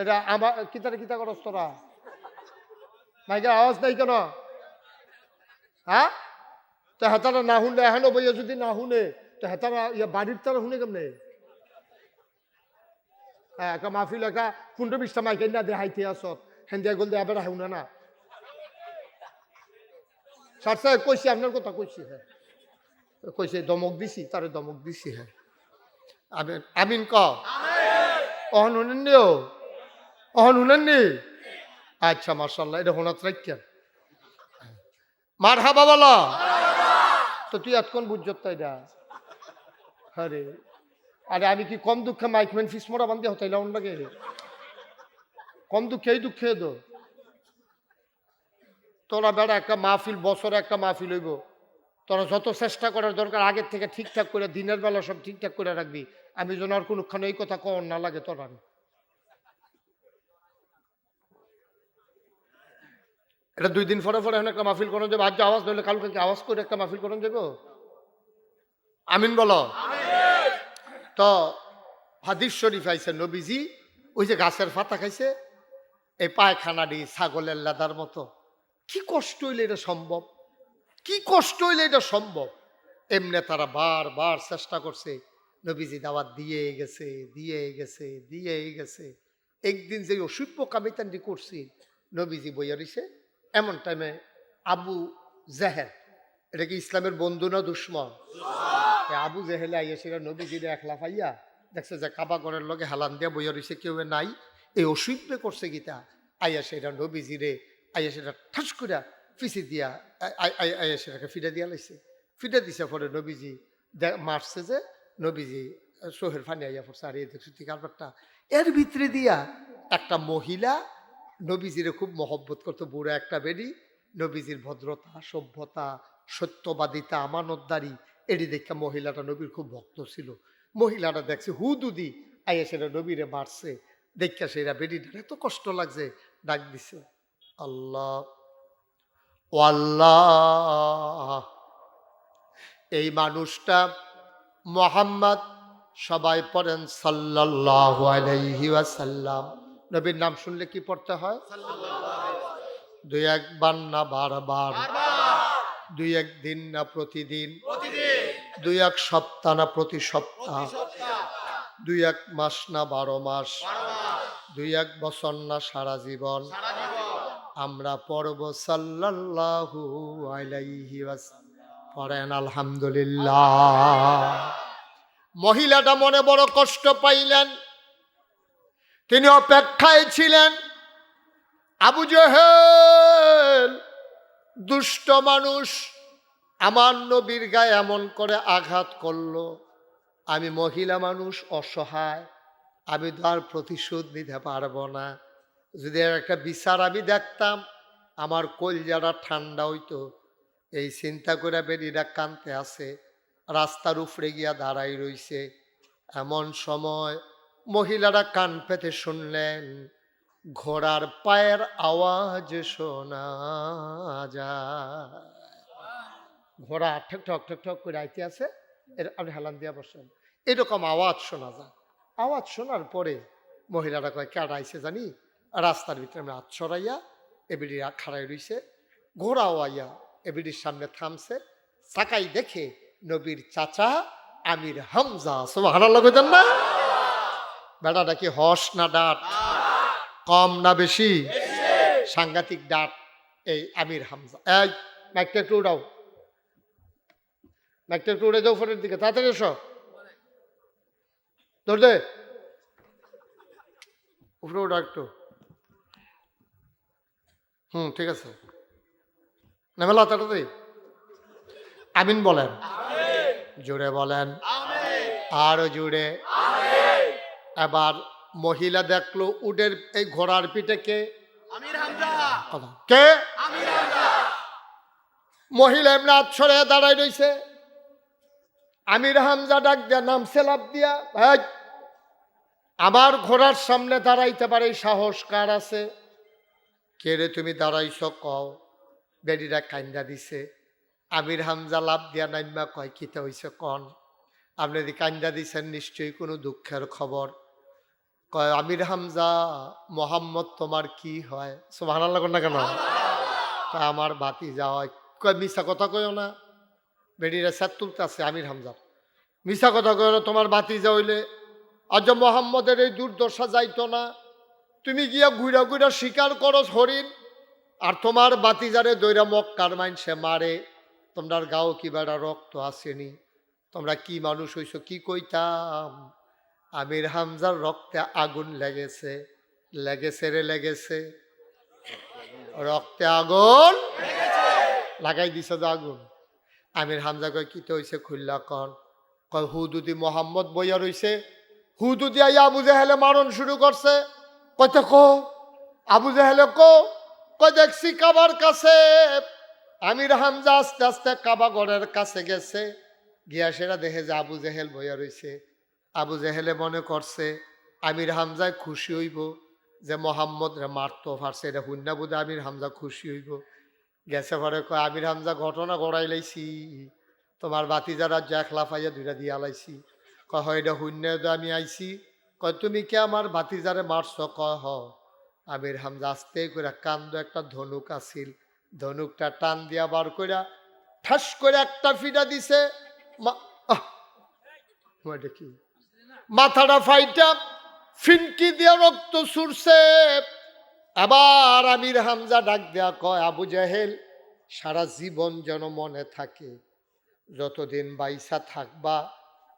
এটা আমার কিতারে কিতা করস তোরা? মাইকের আওয়াজ নাই কেন? হ্যাঁ তো হেতারা না শুনলে এখনও বইয়া যদি না শুনে তো হেতারা ইয়া বাড়ির তারা শুনে কেমনে? হ্যাঁ একা মাহফিল একা পনেরো বিশটা মাইকে না দেখাইতে আসত হেন্দিয়া গল দেয়া বেড়া শুনে না। স্যার সাহেব কইছি আপনার কথা কইছি হ্যাঁ কইছে দমক দিছি তারে দমক দিছি হ্যাঁ আমিন ক অহন শুনেননি শুনেননি আচ্ছা মার্শাল্লাহ এটা হোনাত রাখেন মার হাবা বলো। তো তুই এতক্ষণ তাই না আরে আরে আমি কি কম দুঃখে মাইকম্যান ফিস মোড়া বান্ধি হতাই লাউন লাগে কম দুঃখে এই দুঃখে দো তোরা বেড়া একটা মাহফিল, বছরে একটা মাহফিল হইব। তোরা যত চেষ্টা করার দরকার, আগের থেকে ঠিকঠাক করে, দিনের বেলা সব ঠিকঠাক করে রাখবি। আমি যেন আর কোনোক্ষণ এই কথা কর না লাগে তোর আর এটা দুই দিন পরে পরে এখন একটা মাহফিল করানো যাবে। আজ আওয়াজ, নইলে কালকে কি আওয়াজ করে একটা মাহফিল করানো যাব? আমিন বলো। তো হাদিস শরীফ আইছে, নবীজি ওই যে গাছের পাতা খাইছে, এই পায়খানাটি ছাগলের লাদার মতো। কি কষ্ট হইলে এটা সম্ভব? কি কষ্ট হইলে এটা সম্ভব? এমনি তারা বারবার চেষ্টা করছে, নবীজি দাওয়াত দিয়ে গেছে দিয়ে গেছে দিয়ে গেছে। একদিন যে অসুভ কামিতান্ডি করছি, নবীজি বইয়া রইছে এমন টাইমে আবু জাহের এটা কি ইসলামের বন্ধু না দুশ্মন? আবু জেহেলে আইয়া সেটা নবীজিরে একলা পাইয়া দেখছে যে কাবা ঘরের লগে হালান দিয়া বইয়া রইছে কেউ নাই। এই অসুভে করছে গীতা। আইয়া সেটা নবীজিরে আইয়া সেটা ঠাস করিয়া ফিসি দিয়া আই- আই- আই- আইয়া সেটাকে ফিরে দিয়া লাইছে। ফিরে দিছে পরে নবীজি মারছে যে নবীজি সোহের ফানি আইয়া পড়ছে আর এই দেখছি ব্যাপারটা এর ভিতরে দিয়া একটা মহিলা নবীজিরে খুব মহব্বত করতো, বুড়ো একটা বেরি নবীজির ভদ্রতা, সভ্যতা, সত্যবাদিতা, আমানতদারি এটি দেখে মহিলাটা নবীর খুব ভক্ত ছিল। মহিলাটা দেখছে হুদুদি আইয়া সেটা নবীরে মারছে দেখা সেটা বেরিটার এত কষ্ট লাগছে, ডাক দিছে, আল্লাহ, ও আল্লাহ, এই মানুষটা মোহাম্মদ সবাই পড়েন সাল্লাল্লাহু আলাইহি ওয়াসাল্লাম। নবীর নাম শুনলে কি পড়তে হয়? দুই একবার না বারবার দুই এক দিন না প্রতিদিন। দুই এক সপ্তাহ না প্রতি সপ্তাহ। দুই এক মাস না বারো মাস। দুই এক বছর না সারা জীবন। আমরা পড়ব সাল্লাল্লাহু আলাইহি পড়েন আলহামদুলিল্লাহ। মহিলাটা মনে বড় কষ্ট পাইলেন। তিনি অপেক্ষায় ছিলেন। আবু জহেল, দুষ্ট মানুষ, আমার নবীর গায়ে এমন করে আঘাত করল। আমি মহিলা মানুষ, অসহায়। আমি তো আর প্রতিশোধ নিতে পারব না। যদি একটা বিচার আমি দেখতাম, আমার কলজাটা ঠান্ডা হইতো। এই চিন্তা করে বেরিরা কানতে আছে রাস্তার উপরে গিয়া দাঁড়াই রইছে। এমন সময় মহিলারা কান পেতে শুনলেন, ঘোড়ার পায়ের আওয়াজ শোনা যায়। ঘোড়া ঠক ঠক ঠক ঠক করে আইতে আছে, এর আপনি হেলান দিয়া বসেন। এরকম আওয়াজ শোনা যায়। আওয়াজ শোনার পরে মহিলারা কয় কেডা আইছে জানি? রাস্তার ভিতরে আমরা হাত ছড়াইয়া এবিডি খাড়াই রইছে। ঘোড়াও আইয়া এবিডির সামনে থামছে। চাকাই দেখে নবীর চাচা আমির হামজা সোহানা লাগেন না? বেড়াটা কি হস না ডাট? কম না বেশি? সাংঘাতিক ডাট এই আমির হামজা। এই মাইকটা একটু উড়াও মাইকটা একটু উড়ে যাও ফোনের দিকে। তাড়াতাড়ি এসো। ধর দে। উপরে উঠো একটু। হুম ঠিক আছে। নেমেলা তাড়াতাড়ি। আমিন বলেন। জুড়ে বলেন। আরও জুড়ে এবার মহিলা দেখল উডের এই ঘোড়ার পিঠে কে? কে? মহিলা এমনি আছড়ে দাঁড়াই রইছে। আমির হামজা ডাক দিয়া নাম সেলাপ দিয়া ভাই। আমার ঘোড়ার সামনে দাঁড়াইতে পারে সাহস কার আছে? কে রে তুমি দাঁড়াইছ কও। বেডিরা কান্দা দিছে। আমির হামজা লাভ দিয়া নাইমা কয় কিতে হইছে কন? আপনি যদি কান্দা দিছেন নিশ্চয়ই কোনো দুঃখের খবর। কয়, আমির হামজা, মোহাম্মদ, তোমার কি হয়? সোহান আল্লাহ না কেন? তা আমার বাতি যা হয়। কয় মিশা কথা কয়ও না। বেডিরা স্যার তুলতে আছে, আমির হামজা। মিশা কথা কয় না, তোমার বাতি যা হইলে। আজ মোহাম্মদের এই দুর্দশা যাইতো না, তুমি গিয়া ঘুরা ঘুরা শিকার করো হরিণ, আর তোমার বাতিজারে দৈরা মক্কার মাইনসে মারে। তোমরার গাও কি বেড়া রক্ত আসেনি? তোমরা কি মানুষ হইছো, কি কইতাম? আমির হামজার রক্তে আগুন লেগেছে লেগেছে রে লেগেছে। রক্তে আগুন লাগাই দিছে তো আগুন। আমির হামজা কয়, কি তো হইছে খুল্লা কন? কয়, হুদুদি মোহাম্মদ বইয়া রইছে। হুদুদি আই আবু জাহেলে মারণ শুরু করছে। কইতে কো? আবু জাহেলে কো? কই দেখছি কাবার কাছে। আমির হামজা আস্তে আস্তে কাবা গড়ের কাছে গেছে। গিয়া সেটা দেখে যে আবু জেহেল বইয়া রইছে। আবু মনে করছে, আমির হামজায় খুশি হইব যে মোহাম্মদ মারতো ফারছে এটা হুন্না বুধে আমির হামজা খুশি হইব। গেছে পরে কয়, আমির হামজা ঘটনা গড়াই লাইছি তোমার বাতি যারা জ্যাখলা পাইয়া দুইটা দিয়া লাইছি। কয়, হয় এটা শূন্য আমি আইছি। কয়, তুমি কে আমার বাতি যারে মারছ? কয়, হ। আমির হামজা আস্তে করে কান্দ একটা ধনুক আছিল। ধনুকটা টান দিয়া বার কইরা ঠাস করে একটা ফিটা দিছে। মা- কি? মাথাটা ফাইটা, ফিনকি দিয়া রক্ত সুরছে আবার আমির হামজা ডাক দেয়া কয়, আবু জাহেল, সারা জীবন যেন মনে থাকে, যতদিন বাইসা থাকবা,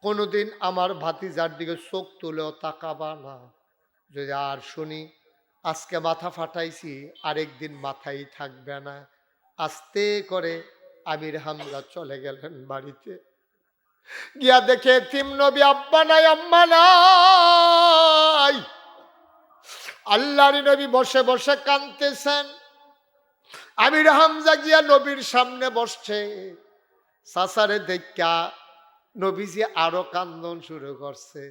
কোনোদিন আমার ভাতিজার দিকে চোখ তুলেও তাকাবা না। যদি আর শুনি, আজকে মাথা ফাটাইছি, আরেকদিন মাথাই থাকবে না। আস্তে করে আমির হামজা চলে গেলেন বাড়িতে। গিয়া দেখে তিম নবী, আব্বা নাই, আম্মা নাই। আল্লাহর নবী বসে বসে কানতেছেন আমির হামজা গিয়া নবীর সামনে বসছে। সাসারে দেখা নবীজি আরও কান্দন শুরু করছে।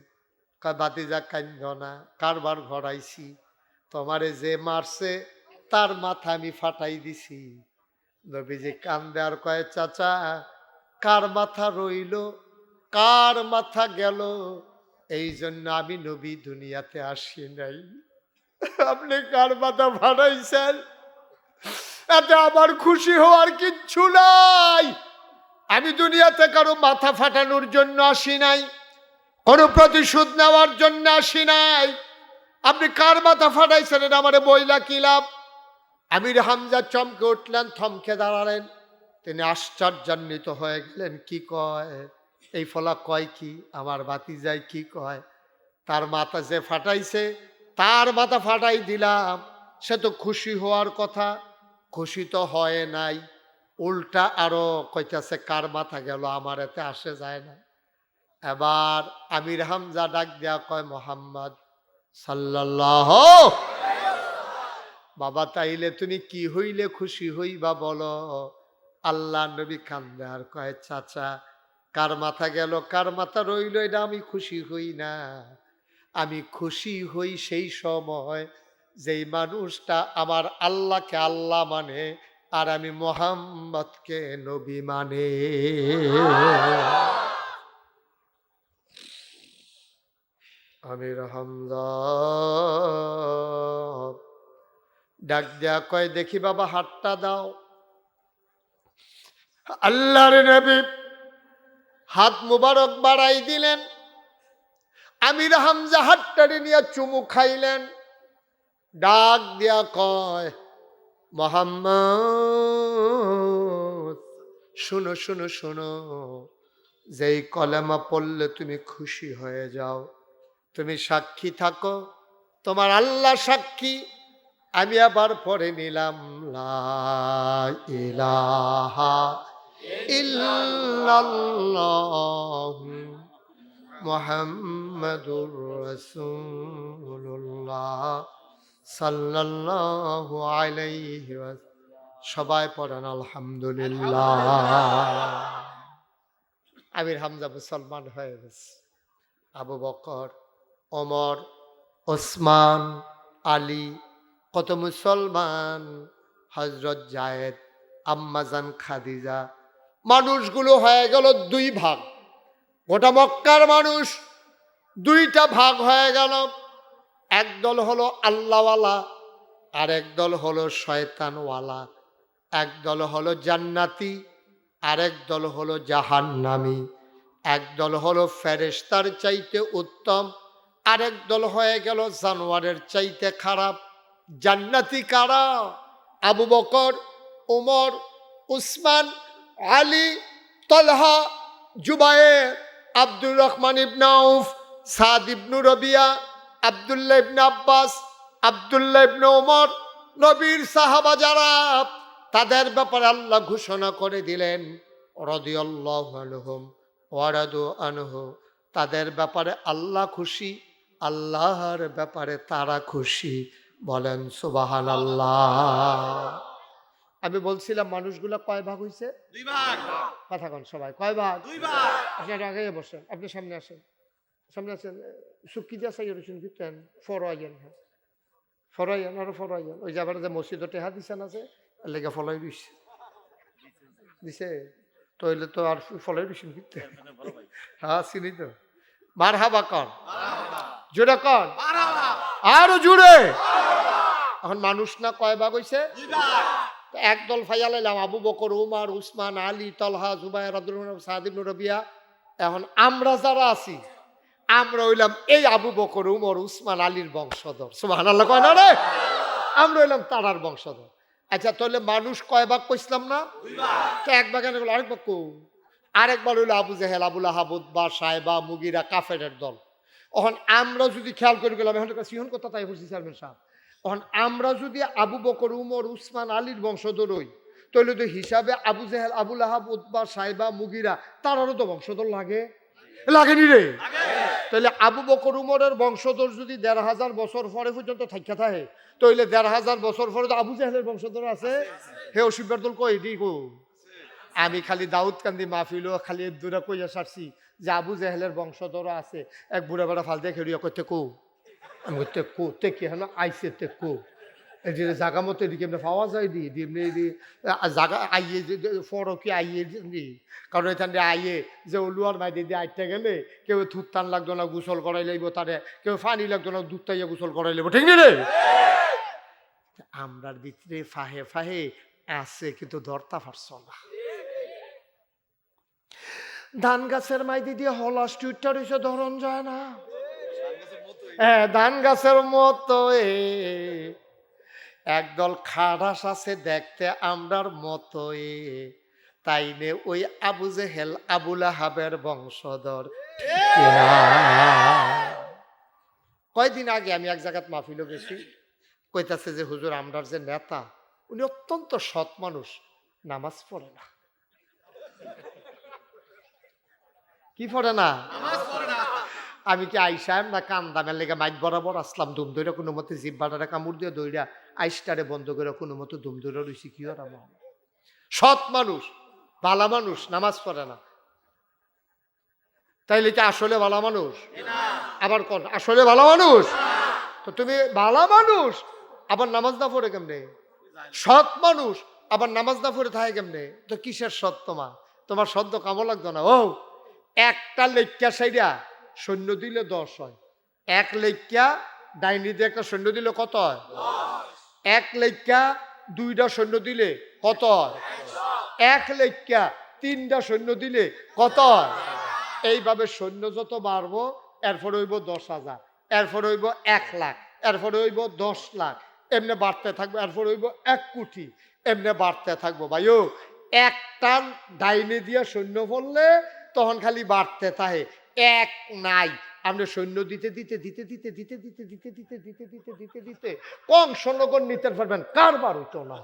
বাতিজা কান্দ না, কারবার ঘরাইছি। তোমারে যে মারছে, তার মাথা আমি ফাটাই দিছি। নবীজি কান্দে আর কয়, চাচা, কার মাথা রইল? কার মাথা গেল? এই জন্য আমি নবী দুনিয়াতে আসি নাই। আপনি কার মাথা ফাটাইছেন? এতে আমার খুশি হওয়ার কিচ্ছু নাই। আমি দুনিয়াতে কারও মাথা ফাটানোর জন্য আসি নাই, কোনো প্রতিশোধ নেওয়ার জন্য আসি নাই। আপনি কার মাথা ফাটাইছেন এটা আমার বইলা কি লাভ? আমির হামজা চমকে উঠলেন, থমকে দাঁড়ালেন। তিনি আশ্চর্যান্বিত হয়ে গেলেন, কি কয়? এই ফলা কয় কি? আমার বাতি যায় কি কয়? তার মাথা যে ফাটাইছে, তার মাথা ফাটাই দিলাম। সে তো খুশি হওয়ার কথা। খুশি তো হয় নাই। উল্টা আরও কইতাছে, কার মাথা গেল? আমার এতে আসে যায় না এবার আমির হামজা ডাক দেয়া কয়, মোহাম্মদ সাল্লাল্লাহ বাবা, তাইলে তুমি কি হইলে খুশি হইবা বলো? আল্লাহ নবী কান্দে আর কয়, চাচা কার মাথা গেল, কার মাথা রইল, এটা আমি খুশি হই না। আমি খুশি হই সেই সময় যেই মানুষটা আমার আল্লাহকে আল্লাহ মানে আর আমি মোহাম্মদকে নবী মানে। আমির হামদা ডাক দেয়া কয়, দেখি বাবা, হাতটা দাও। আল্লাহর নবী হাত মুবারক বাড়াই দিলেন। আমির হামজা হাতটারে নিয়ে চুমু খাইলেন। ডাক দিয়া কয়, মোহাম্মদ, শুনো শুনো শুনো, যেই কলেমা পড়লে তুমি খুশি হয়ে যাও, তুমি সাক্ষী থাকো, তোমার আল্লাহ সাক্ষী, আমি আবার পরে নিলাম লা ইলাহা ইল্লাল্লাহু মুহাম্মাদুর রাসূলুল্লাহ সাল্লাল্লাহু আলাইহি সবাই পড়েন আলহামদুলিল্লাহ। আমির হামজা মুসলমান হয়ে গেছে। আবু বকর, ওমর, ওসমান, আলী, কত মুসলমান? হজরত জায়েদ আম্মাজান খাদিজা মানুষগুলো হয়ে গেল দুই ভাগ। গোটা মক্কার মানুষ দুইটা ভাগ হয়ে গেল। একদল হলো আল্লাহওয়ালা, আর একদল হলো শয়তানওয়ালা। একদল হলো জান্নাতি আরেক দল হলো জাহান্নামি। একদল হলো ফেরেস্তার চাইতে উত্তম আরেক দল হয়ে গেল জানোয়ারের চাইতে খারাপ। জান্নাতি কারা? আবু বকর, উমর, উসমান আলী, তলহা, জুবায়ের, আব্দুর রহমান ইবনাউফ সাদ ইবনু রবিয়া, আবদুল্লাহ ইবনে আব্বাস, আবদুল্লাহ ইবনে ওমর, নবীর সাহাবা যারা, তাদের ব্যাপারে আল্লাহ ঘোষণা করে দিলেন ওয়ারাদু তাদের ব্যাপারে আল্লাহ খুশি, আল্লাহর ব্যাপারে তারা খুশি। বলেন সুবাহান আল্লাহ আমি বলছিলাম মানুষগুলো কয় ভাগ হইছে? দুই ভাগ। কথা কন সবাই কয় ভাগ? দুই ভাগ। আপনার আগে বসেন আপনি সামনে আসেন। সামনে আসেন সুকি দিয়া সাই রসুন ভিতেন ফরাইয়েন হ্যাঁ। ফরাইয়েন আরও ফরাইয়েন ওই যাবার যে মসজিদ টেহা দিছেন আছে লেগে ফলাই দিছে। দিছে? তইলে তো আর ফলাই দিছেন ভিতরে হ্যাঁ চিনি তো। মার হাবা কন। জোরে কন। আরও জুড়ে। এখন মানুষ না কয় ভাগ হইছে? দুই ভাগ। তো একদল ফাইয়া লাইলাম আবু বকর উমার উসমান আলী তলহা জুবাইর আব্দুল রহমান রবিয়া। এখন আমরা যারা আছি আমরা হইলাম এই আবু বকর উমর উসমান আলীর বংশধর। সুবাহ আল্লাহ কয় না রে? আমরা হইলাম তারার বংশধর। আচ্ছা তাহলে মানুষ কয় ভাগ কইছিলাম না? ভাগ। তো এক বাগানে গেল আরেক বাক্য আরেকবার হইল আবু জেহেল আবুল আহাবুদ বা সাহেবা মুগিরা কাফেরের দল। এখন আমরা যদি খেয়াল করে গেলাম এখন সিহন কথা তাই বলছি চেয়ারম্যান সাহেব? এখন আমরা যদি আবু বকর, উমর, উসমান, আলীর বংশধর হই, তাহলে তো হিসাবে আবু জেহেল আবুল আহাব উদ্বা সাহেবা মুগিরা, তারারও তো বংশধর লাগে। লাগেনি রে? তাহলে আবু বকর, উমরের বংশধর যদি দেড় হাজার বছর পরে পর্যন্ত থাকা থাকে, তাহলে দেড় হাজার বছর পরে তো আবু জাহেলের বংশধর আছে? হে অসিফের দল কই দি গো আমি খালি দাউদ কান্দি মাহফিল খালি দূরে কইয়া সারছি যে আবু জাহেলের বংশধর আছে, এক বুড়া বেড়া ফাল দিয়ে খেড়িয়া করতে কো। আমি করতে কো, তে কি হ্যাঁ আইসে তে কো। যে জাগা মতো এদিকে এমনি পাওয়া যায় দি দি এমনি জাগা আইয়ে ফরো কি আইয়ে দি কারণ এখান দিয়ে আইয়ে যে ওলুয়ার মাইদি দিয়ে আইতে গেলে কেউ থুত টান লাগতো না, গোসল করাই লাগবো তারে, কেউ পানি লাগতো না, দুধ তাইয়া গোসল করাই লাগবো ঠিক রে? আমরার ভিতরে ফাহে ফাহে আছে, কিন্তু ধরতা পারছ না। ধান গাছের মাইদি দিয়ে হলাস টুইটার এসে ধরন যায় না। ধান গাছের মতো একদল খারাস আছে দেখতে আমরার মতো এ। তাই নে ওই আবু জেহেল, আবুল আহাবের বংশধর। কয়দিন আগে আমি এক জায়গাত মাহফিলও গেছি। কইতাছে যে, হুজুর, আমরার যে নেতা, উনি অত্যন্ত সৎ মানুষ, নামাজ পড়ে না। কি পড়ে না? আমি কি আইসাম না কান দামের লেগে মাইক বরাবর আসলাম দুম ধরে কোনো মতে জিব্বাটারে কামড় দিয়ে দইরা আইসটারে বন্ধ করে কোনো মতো দুম ধরে রইছি, কি ওর আমার? সৎ মানুষ, ভালা মানুষ, নামাজ পড়ে না। তাইলে কি আসলে ভালা মানুষ? আবার কোন, আসলে ভালো মানুষ? তো তুমি ভালা মানুষ, আবার নামাজ না পড়ে কেমনে? সৎ মানুষ, আবার নামাজ না পড়ে থাকে কেমনে? তো কিসের সৎ তোমার? তোমার সদ্য কামো লাগতো না, ও। একটা লেখ্যা সাইডা সৈন্য দিলে দশ হয়। এক লেখ্যা ডাইনি দিয়ে একটা সৈন্য দিলে কত হয়? এক লেখা দুইটা সৈন্য দিলে কত হয়? এক লেখা তিনটা সৈন্য দিলে কত হয়? এইভাবে সৈন্য যত বাড়বো, এরপর হইব দশ হাজার, এরপর হইব এক লাখ, এরপর হইব দশ লাখ, এমনি বাড়তে থাকব, এরপর হইব এক কোটি, এমনি বাড়তে থাকব। ভাইও একটা ডাইনে দিয়ে সৈন্য বললে তখন খালি বাড়তে থাকে। এক নাই আমরা সৈন্য দিতে দিতে দিতে দিতে দিতে দিতে দিতে দিতে দিতে দিতে দিতে দিতে কংস নগর নিতে পারবেন কারবার হইতো না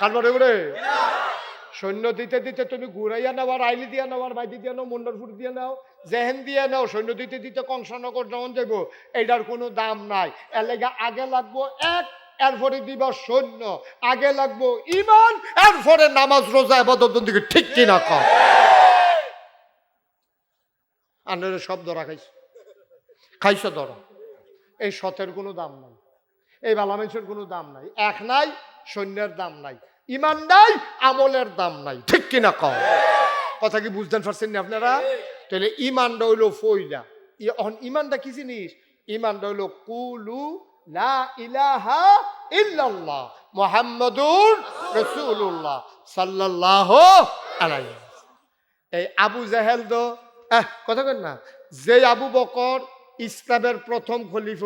কারবার হইব সৈন্য দিতে দিতে তুমি ঘুরাইয়া নাও আর আইলি দিয়া নাও আর মাইদি দিয়া নাও মুন্ডরপুর দিয়ে নাও জেহেন দিয়ে নাও সৈন্য দিতে দিতে কংসনগর যখন যাইব এইটার কোনো দাম নাই এর লেগে আগে লাগবো এক এরপরে দিবা সৈন্য আগে লাগবো ইমান এরপরে নামাজ, রোজা এবাদত দিকে ঠিক কিনা আন্ডারে সব ধরা খাইছ। খাইছ ধরা। এই সতের কোনো দাম নাই। এই বালামেশের কোনো দাম নাই। এক নাই, সৈন্যের দাম নাই। ইমান নাই, আমলের দাম নাই। ঠিক কিনা কম কথা কি বুঝতেন পারছেন না আপনারা? তাহলে ইমানটা হইল ফইলা। ইমানটা কি জিনিস? ইমানটা হইল কুলু লা ইলাহা ইল্লাল্লাহ এই আবু কথা না। যে আবু প্রথম খলিফ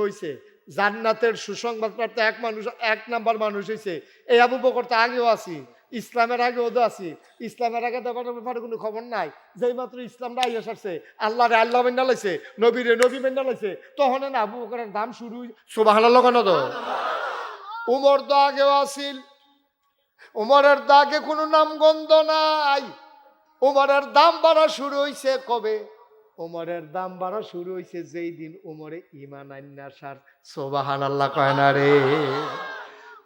জান্নাতের সুসংবাদ প্রাপ্ত এক মানুষ, এক নাম্বার মানুষ হয়েছে এই আবু বকর তো আগেও আছি। ইসলামের আগেও তো আছি। ইসলামের আগে দেওয়ার ব্যাপারে কোনো খবর নাই। যেই মাত্র ইসলামটা আইয়া সারছে আল্লাহ রে আল্লাহ মেন্ডা লাইছে নবী রে নবী মেন্ডা লাইছে, তখন না আবু বকরের দাম শুরু সুবাহ লাগানো তো। উমর তো আগেও আসিল উমরের দাগে কোনো নামগন্ধ নাই। উমরের দাম বাড়া শুরু হইছে কবে? উমরের দাম বাড়া শুরু হইছে যেই দিন উমরে ইমান আন্না সার। সোবাহান আল্লাহ কয় না রে।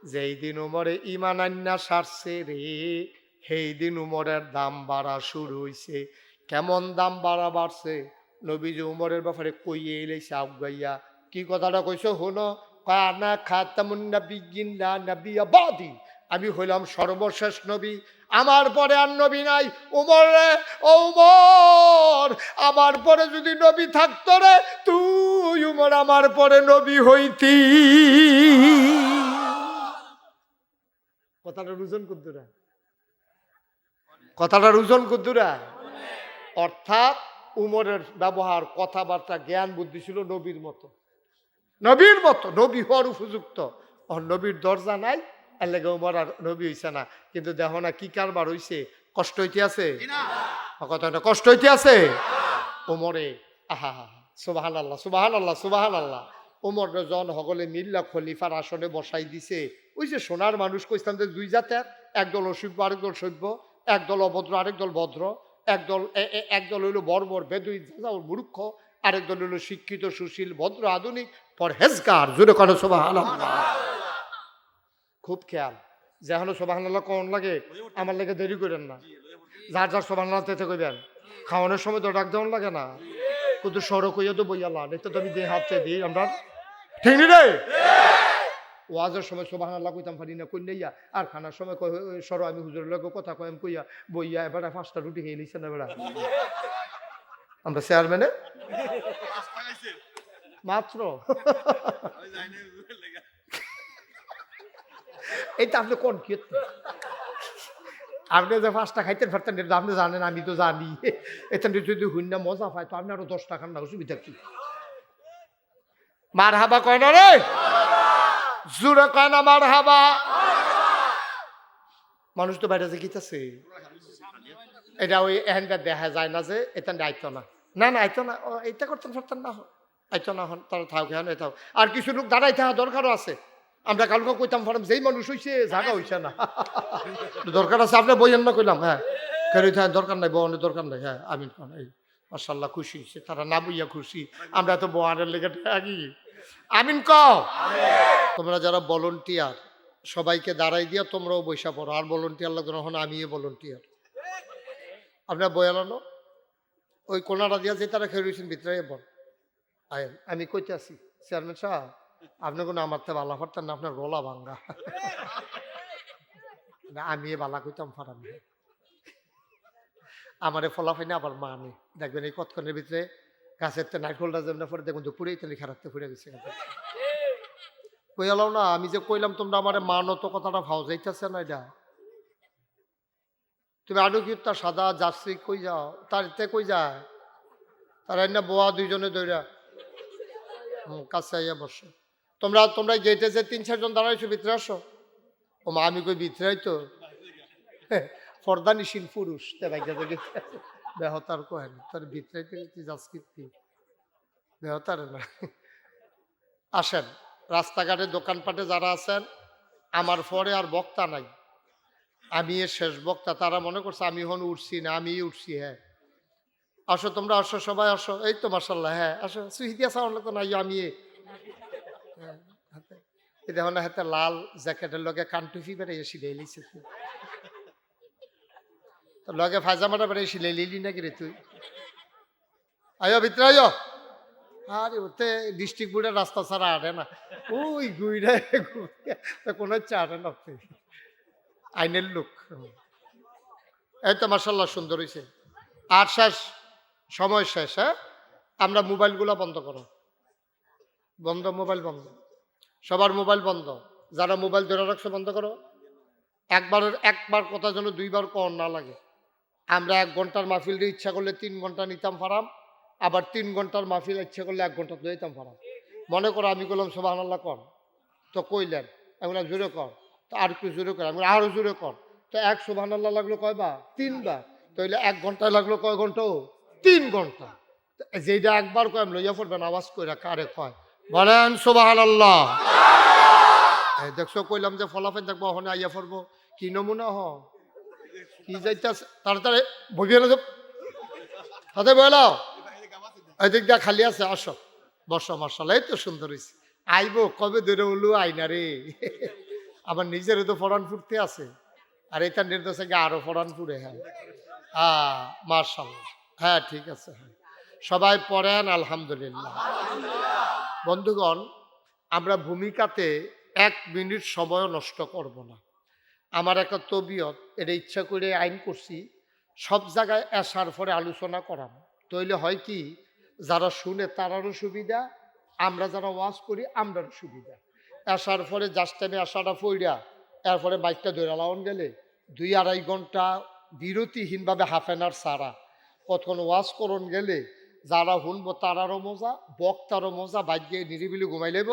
যেই দিন উমরে ইমান আন্না সারছে রে, সেই দিন উমরের দাম বাড়া শুরু হইছে। কেমন দাম বাড়া বাড়ছে? নবীজি উমরের ব্যাপারে কইয়ে এলেছে আগাইয়া কি কথাটা কইছো হলো কানা খাতামুন নবিয়িন লা নবিয়া বাদি আমি হইলাম সর্বশেষ নবী। আমার পরে আর নবী নাই। উমর রে উমর! আমার পরে যদি নবী থাকতো রে, তুই উমর আমার পরে নবী হইতি। কথাটা রুজন কুদ্দুরা? কথাটার ওজন কুদ্দুরা? অর্থাৎ উমরের ব্যবহার কথাবার্তা জ্ঞান বুদ্ধি ছিল নবীর মতো। নবীর মতো নবী হওয়ার উপযুক্ত। আর নবীর দরজা নাই এর লেগে উমর আর নবী হইছে না। কিন্তু দেখো না কি কারবার হইছে? কষ্ট হইতে আছে? কথা না কষ্ট হইতে আছে? ওমরে আহা হা সুবাহান আল্লাহ সুবাহান আল্লাহ সুবাহান আল্লাহ ওমর জন হগলে মিল্লা খলিফার আসনে বসাই দিছে। ওই যে সোনার মানুষ কইতাম যে দুই জাতের একদল অসভ্য আরেকদল সভ্য একদল অভদ্র আরেকদল ভদ্র একদল একদল হইল বর্বর বেদুই মূর্খ, আরেক দল হইল শিক্ষিত, সুশীল, ভদ্র, আধুনিক, পরহেজগার, জোরে কোনো আল্লাহ খুব খেয়াল। যেখানে সোবাহান আল্লাহ কখন লাগে, আমার লেগে দেরি করেন না। যার যার সোবাহান তেতে কইবেন, খাওয়ানোর সময় তো ডাক দেওয়ান লাগে না। কিন্তু সড়ক হইয়া তো বইয়া লান এটা তো আমি দিয়ে হাতে দিই, আমরা ঠিক রে? ওয়াজের সময় সোবাহান আল্লাহ কইতাম পারি না কই নেইয়া আর খানার সময় ওই সর, আমি হুজুরের লোক কথা কইম কইয়া বইয়া এবারে পাঁচটা রুটি খেয়ে নিছে না বেড়া? আমরা চেয়ারম্যানে মাত্র? লেগা। এইটা আপনি কোন কি আপনি যে পাঁচটা খাইতেন, ফারতেন, এটা আপনি জানেন, আমি তো জানি। এটা যদি হুইন না মজা পায়, তো আপনি আরও দশ টাকার না, অসুবিধা কি? মার হাবা কয় না রে? জুড়ে কয় হাবা মানুষ তো বাইরে যে গীতাছে। এটা ওই এহেনটা দেখা যায় না যে এটা আইতো না। না না আইতো না। ও, এটা করতেন ফারতেন না আইতো না হন তারা থাক এটাও আর কিছু লোক দাঁড়াই থাকা দরকারও আছে। আমরা কালকে কইতাম ফারাম যেই মানুষ হইছে জাগা হইছে না। দরকার আছে আপনি বইয়েন না কইলাম হ্যাঁ। কেন হ্যাঁ দরকার নাই বহনের দরকার নাই হ্যাঁ খান এই মাসাল্লাহ খুশি হয়েছে তারা না বইয়া খুশি। আমরা তো বোয়ারের লেগে থাকি আমিন ক তোমরা যারা ভলন্টিয়ার সবাইকে দাঁড়াই দিয়া তোমরাও বৈশা পড়ো। আর ভলন্টিয়ার লাগবে না হন আমিও ভলন্টিয়ার আপনার বয়ালানো ওই কোনাটা দিয়া যে তারা খেয়ে রয়েছেন ভিতরে বল। আয়েন আমি কইতে আছি চেয়ারম্যান সাহেব আপনি কোনো আমার তো বালা ফারতেন না আপনার গলা ভাঙ্গা। না আমি এ বালা কইতাম ফারাম। আমারে ফলাফাই না আবার মা আমি দেখবেন এই কতক্ষণের ভিতরে গাছের তো নাইটফলটা যেমন পরে দেখুন তো পুরেই তেলি খারাপতে ফুরে গেছে কইলাম না আমি যে কইলাম তোমরা আমারে মানো তো কথাটা ভাও যাইতেছে না এটা। তুমি আডু কি তার সাদা জার্সি কই যাও? তার তে কই যায়? তার না বোয়া দুইজনে হুম কাছে আইয়া বসো। তোমরা তোমরা গেটে যে তিন চারজন দাঁড়াইছো ভিতরে আসো। ও মা আমি কই ভিতরে তো ফর্দানিশীল পুরুষ তে থেকে বেহতার কহেন তার ভিতরে তুই যাস কি বেহতার না। আসেন রাস্তাঘাটে দোকানপাটে যারা আছেন আমার পরে আর বক্তা নাই। আমি এর শেষ বক্তা তারা মনে করছে আমি হন উঠছি না আমি উঠছি হ্যাঁ। আসো তোমরা আসো সবাই আসো। এই তো মার্শাল্লাহ হ্যাঁ আসো। সুহিদিয়া তো নাই আমি। হ্যাঁ, দেখো হাতে লাল জ্যাকেটের লগে কানটুফি বেড়ে এসি তুই তো লগে ফাজামাটা বেড়ে এসি লেলিলি নাকি রে তুই? আয়ো ভিতরে আয়ো। আরে ওতে ডিস্ট্রিক্ট বোর্ডের রাস্তা ছাড়া আটে না। ওই গুইরে কোনো চাটে না। আইনের লোক। এই তো মার্শাল্লাহ সুন্দর হয়েছে আর শেষ, সময় শেষ হ্যাঁ? আমরা মোবাইলগুলো বন্ধ করো। বন্ধ, মোবাইল বন্ধ। সবার মোবাইল বন্ধ। যারা মোবাইল ধরে রাখছে বন্ধ করো। একবারের, একবার কথা যেন দুইবার কর না লাগে। আমরা এক ঘণ্টার মাহফিল দিয়ে ইচ্ছা করলে তিন ঘণ্টা নিতাম ফারাম আবার তিন ঘণ্টার মাহফিল ইচ্ছা করলে এক ঘণ্টা দিতাম ফারাম। মনে করো আমি বললাম সোবাহ আল্লাহ কর। তো কইলেন বললাম জোরে কর। তো আর একটু জোরে কর আমি বললাম, আরও জোরে কর। তো এক সোবাহ আল্লাহ লাগল কয়বার? তিনবার। তাইলে এক ঘন্টায় লাগল কয় ঘণ্টা তিন ঘণ্টা। যেটা একবার কয় আমি লইয়া পড়বেন আওয়াজ করে কারে কয়? বলেন সোবাহ আল্লাহ দেখছ কইলাম যে ফলাফল দেখব ওখানে আইয়া পড়ব। কি নমুনা হ? কি যাইতাছে তাড়াতাড়ি হাতে খালি আছে, আসো। মার্শাল এই তো সুন্দর হয়েছে আইবো, কবে ধরে উলু আইনা রে? আমার নিজেরও তো ফরান ফুটতে আছে। আর এটা নির্দেশে গিয়ে আরও ফরান ফুটে হ্যাঁ। হ্যাঁ মার্শাল হ্যাঁ ঠিক আছে হ্যাঁ। সবাই পড়েন, আলহামদুলিল্লাহ। বন্ধুগণ, আমরা ভূমিকাতে এক মিনিট সময় নষ্ট করব না। আমার একটা তবিয়ত, এটা ইচ্ছা করে আইন করছি, সব জায়গায় আসার পরে আলোচনা করাম। তইলে হয় কি, যারা শুনে তারারও সুবিধা, আমরা যারা ওয়াজ করি, আমরারও সুবিধা। আসার পরে জাস্ট টাইমে আসাটা ফইরা এরপরে বাইকটা ধরে লাউন গেলে দুই আড়াই ঘণ্টা বিরতিহীনভাবে হাফ এন আওয়ার সারা কতক্ষণ ওয়াজ করন গেলে যারা শুনব তারারও মজা, বক্তারও মজা বাইক গিয়ে নিরিবিলি ঘুমাই লেব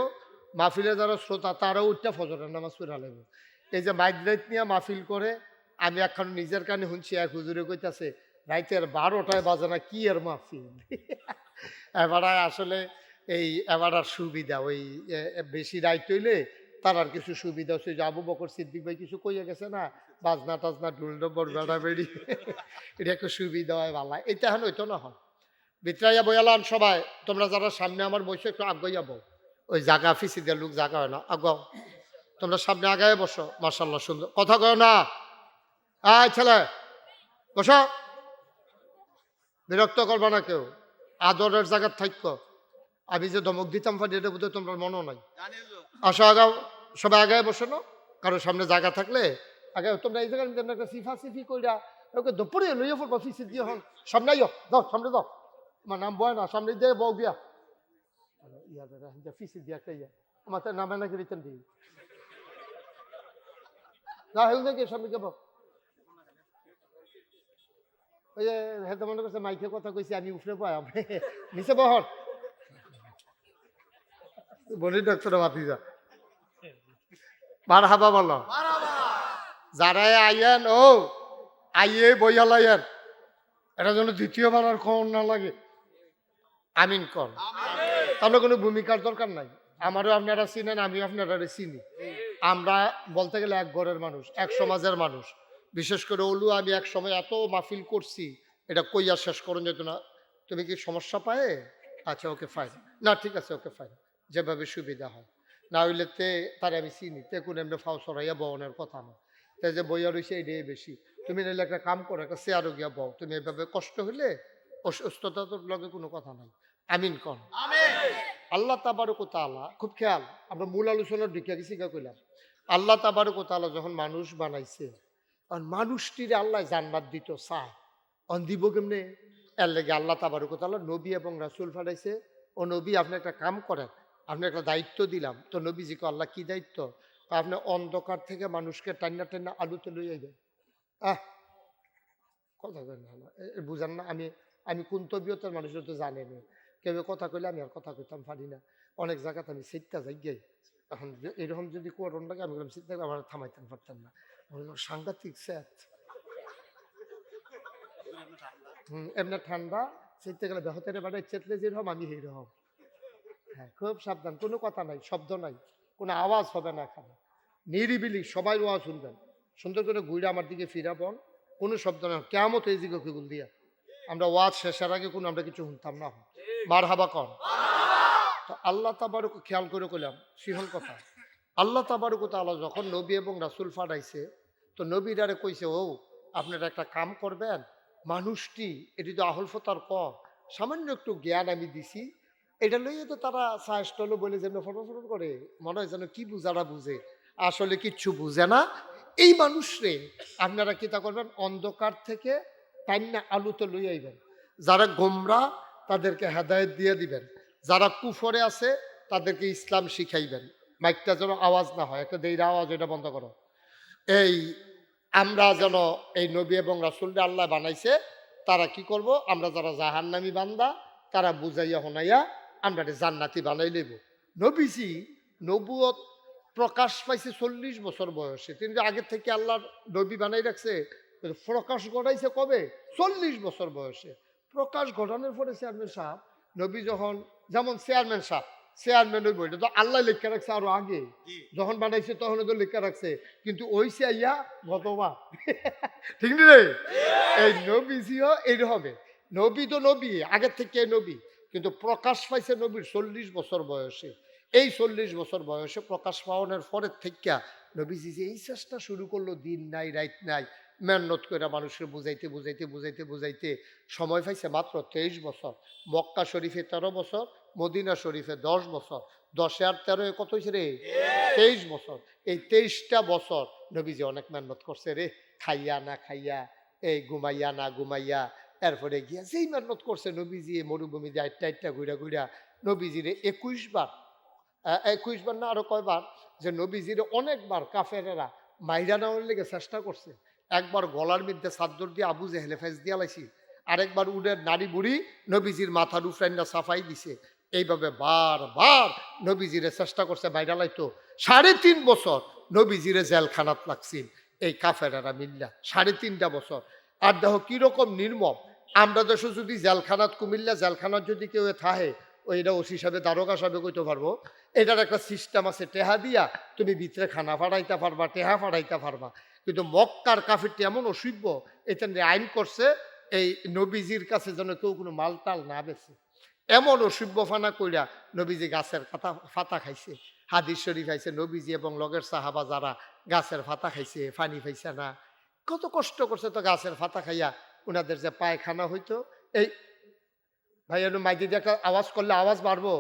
মাহফিলে যারা শ্রোতা, তারাও উঠটা ফজরের নামাজ পড়া লেব এই যে মাইক রাইত নিয়ে মাহফিল করে, আমি এখন নিজের কানে শুনছি, এক হুজুরে কইতাছে, রাইতের বারোটায় বাজে না, কি এর মাহফিল? এবার আসলে এই, এবার আর সুবিধা, ওই বেশি রাইত হইলে তার আর কিছু সুবিধা হচ্ছে আবু বকর সিদ্দিক ভাই কিছু কইয়া গেছে না, বাজনা টাজনা, ঢুল ডব্বর বেড়া বেড়ি এটা একটু সুবিধা হয় ভালো এটা এখন হইতো না হয় বিত্রাইয়া বয়ালাম সবাই, তোমরা যারা সামনে আমার বসে একটু আগাইয়া বউ ওই জাগা ফিসি দিয়ে লোক জাগা হয় না, আগাও। তোমরা সামনে আগায় বসো। মার্শাল্লাহ সুন্দর। কথা কয় না। আয় ছেলে, বসো। বিরক্ত করবা না কেউ। আদরের জায়গার থাক্য আমি যে ধমক দিতাম ফাটি এটা বোধহয় তোমরা মনে নাই। আসো, আগাও। সবাই আগায় বসো না। কারও সামনে জায়গা থাকলে আগে তোমরা এই জায়গায় তোমরা একটা সিফা সিফি কইরা ওকে দুপুরে লইয়া পড়ব ফিসি দিয়ে হন। সামনে আইও। দাও, সামনে দাও। আমার নাম বয় না। সামনে দিয়ে বউ গিয়া ইয়া দাদা ফিসি দিয়া একটা ইয়া। আমার নামে নাকি রিটার্ন দিই না ওই যে মনে করছে মাইকে কথা কইছি আমি উফরে পাই নিচে বহন বলি ডাক্তার মাতি যা। বার হাবা বলো। যারা আইয়েন ও আইয়ে বইয়া লাইয়েন এটা যেন দ্বিতীয়বার আর কম না লাগে আমিন কর তাহলে কোনো ভূমিকার দরকার নাই। আমারও আপনারা চিনেন আমিও আপনারা চিনি। আমরা বলতে গেলে এক ঘরের মানুষ এক সমাজের মানুষ। বিশেষ করে ওলু আমি এক সময় এত মাহফিল করছি এটা কইয়া শেষ করুন যেত না। তুমি কি সমস্যা পায়? আচ্ছা ওকে ফাইন না ঠিক আছে ওকে ফাইন যেভাবে সুবিধা হয়। না হইলে তে তার আমি চিনি। তে কোন এমনি ফাও সরাইয়া বহনের কথা না। তে যে বইয়া রয়েছে এটাই বেশি। তুমি নিলে একটা কাম করো একটা চেয়ারও গিয়া বও তুমি এভাবে কষ্ট হইলে অসুস্থতা তোর লগে কোনো কথা নাই। আমিন কন। আল্লাহ তাবারক ও তাআলা খুব খেয়াল আমরা মূল আলোচনার দিকে গেছি গা কইলাম। আল্লাহ তাবারক ও যখন মানুষ বানাইছে, আর মানুষটির আল্লাহ জান্নাত দিত চায় অন দিব কেমনে? এর লেগে আল্লাহ তাবারক ও নবী এবং রাসুল ফাটাইছে, ও নবী, আপনি একটা কাম করেন, আপনি একটা দায়িত্ব দিলাম। তো নবীজিকে আল্লাহ কি দায়িত্ব? আপনি অন্ধকার থেকে মানুষকে টান্না টান্না আলুতে লইয়া যান। আহ! কথা কেন না বুঝান না, আমি আমি কোন তবিয়তের মানুষের তো জানেনি কেউ কথা কইলে আমি আর কথা কইতাম পারি না। অনেক জায়গাতে আমি সিটটা যাই এখন এরকম যদি করোন লাগে, আমি বললাম সিটটা আমার থামাইতাম পারতাম না। সাংঘাতিক স্যাত এমনি ঠান্ডা সিটতে গেলে বেহতের বাড়ায় চেতলে যেরকম, আমি সেইরকম। হ্যাঁ খুব সাবধান, কোনো কথা নাই, শব্দ নাই, কোনো আওয়াজ হবে না এখানে। নিরিবিলি, সবাই ওয়াজ শুনবেন। সুন্দর করে ঘুরে আমার দিকে ফিরাবন কোনো শব্দ না কেমন এই দিকে গুল দিয়া আমরা ওয়াজ শেষের আগে কোনো, আমরা কিছু শুনতাম না। মার হাবা কর। আল্লাহ তাবারুক খেয়াল করে কইলাম, সিহল কথা। আল্লাহ তাবারুক তাআলা যখন নবী এবং রাসুল ফাটাইছে তো নবীরারে কইছে, ও, আপনারা একটা কাম করবেন, মানুষটি, এটি তো আহল ফতার ক সামান্য একটু জ্ঞান আমি দিছি, এটা লইয়ে তো তারা সাহসটল বলে যেন ফটোফটো করে, মনে হয় যেন কি বুঝারা বুঝে, আসলে কিচ্ছু বুঝে না, এই মানুষরে আপনারা কি তা করবেন, অন্ধকার থেকে তাই না আলুতে লই আইবেন, যারা গোমরা তাদেরকে হেদায়েত দিয়ে দিবেন। যারা কুফরে আছে, তাদেরকে ইসলাম শিখাইবেন। মাইকটা যেন আওয়াজ না হয়, একটা দেইরা আওয়াজ, এটা বন্ধ করো। এই আমরা যেন এই নবী এবং রাসুলটা আল্লাহ বানাইছে, তারা কি করব? আমরা যারা জাহান্নামি বান্দা, তারা বুঝাইয়া হনাইয়া আমরা জান্নাতি বানাই লইব। নবীজি নবুয়ত প্রকাশ পাইছে চল্লিশ বছর বয়সে। তিনি যে আগের থেকে আল্লাহর নবী বানাই রাখছে প্রকাশ ঘটাইছে কবে? চল্লিশ বছর বয়সে। প্রকাশ ঘটানোর পরে চেয়ারম্যান সাহেব, নবী যখন যেমন চেয়ারম্যান সাহেব চেয়ারম্যান ওই বইটা তো আল্লাহ লেখা রাখছে আরও আগে। যখন বানাইছে তখন তো লেখা রাখছে। কিন্তু ওই সে আইয়া গতবা ঠিক নি রে? এই নবীজিও এই হবে নবী তো নবী আগের থেকে নবী। কিন্তু প্রকাশ পাইছে নবীর চল্লিশ বছর বয়সে। এই চল্লিশ বছর বয়সে প্রকাশ পাওয়ানোর পরের থেকে নবীজি যে এই চেষ্টা শুরু করল দিন নাই রাইত নাই মেহনত করে মানুষকে বুঝাইতে বুঝাইতে বুঝাইতে বুঝাইতে সময় পাইছে মাত্র তেইশ বছর। মক্কা শরীফে তেরো বছর মদিনা শরীফে দশ বছর। দশে আর তেরো কত হয়েছে রে? তেইশ। বছর। এই তেইশটা বছর নবীজি অনেক মেহনত করছে রে। খাইয়া না খাইয়া এই ঘুমাইয়া না ঘুমাইয়া এরপরে গিয়া যেই মেহনত করছে নবীজি মরুভূমিতে আটটা আটটা ঘুরা ঘুরা নবীজিরে একুশ বার একুশ বার না আরও কয়বার যে নবীজিরে অনেকবার কাফেরেরা মাইরা নেওয়ার লেগে চেষ্টা করছে। একবার গলার মধ্যে চাদর দিয়ে আবু জেহেলে ফেস দিয়া লাইছি, আরেকবার উডের নারী বুড়ি নবীজির মাথার উফরাইন্ডা সাফাই দিছে। এইভাবে বারবার নবীজিরে চেষ্টা করছে, বাইরা লাইতো। সাড়ে তিন বছর নবীজিরে জেলখানাত লাগছিল, এই কাফেরারা মিল্লা, সাড়ে তিনটা বছর। আর দেখো কীরকম নির্মম, আমরা দেশে যদি জেলখানাত কুমিল্লা, জেলখানাত যদি কেউ থাহে ওই এটা ওসি সাহেবে, দারোগা সাহেবে কইতে পারব, এটার একটা সিস্টেম আছে, টেহা দিয়া তুমি ভিতরে খানা ফাড়াইতে পারবা, টেহা ফাড়াইতে পারবা। কিন্তু মক্কার কাফিরটি এমন অসভ্য এটা আইন করছে, এই নবীজির কাছে যেন কেউ কোনো মালটাল না বেছে। এমন অসভ্য ফানা কইরা নবীজি গাছের কাতা ফাতা খাইছে। হাদিস শরীফ খাইছে নবীজি এবং লগের সাহাবা যারা গাছের ফাতা খাইছে ফানি পাইছে না। কত কষ্ট করছে তো গাছের ফাতা খাইয়া ওনাদের যে পায়খানা হইতো, এই ভাই মাইদি একটা আওয়াজ করলে আওয়াজ বাড়বো।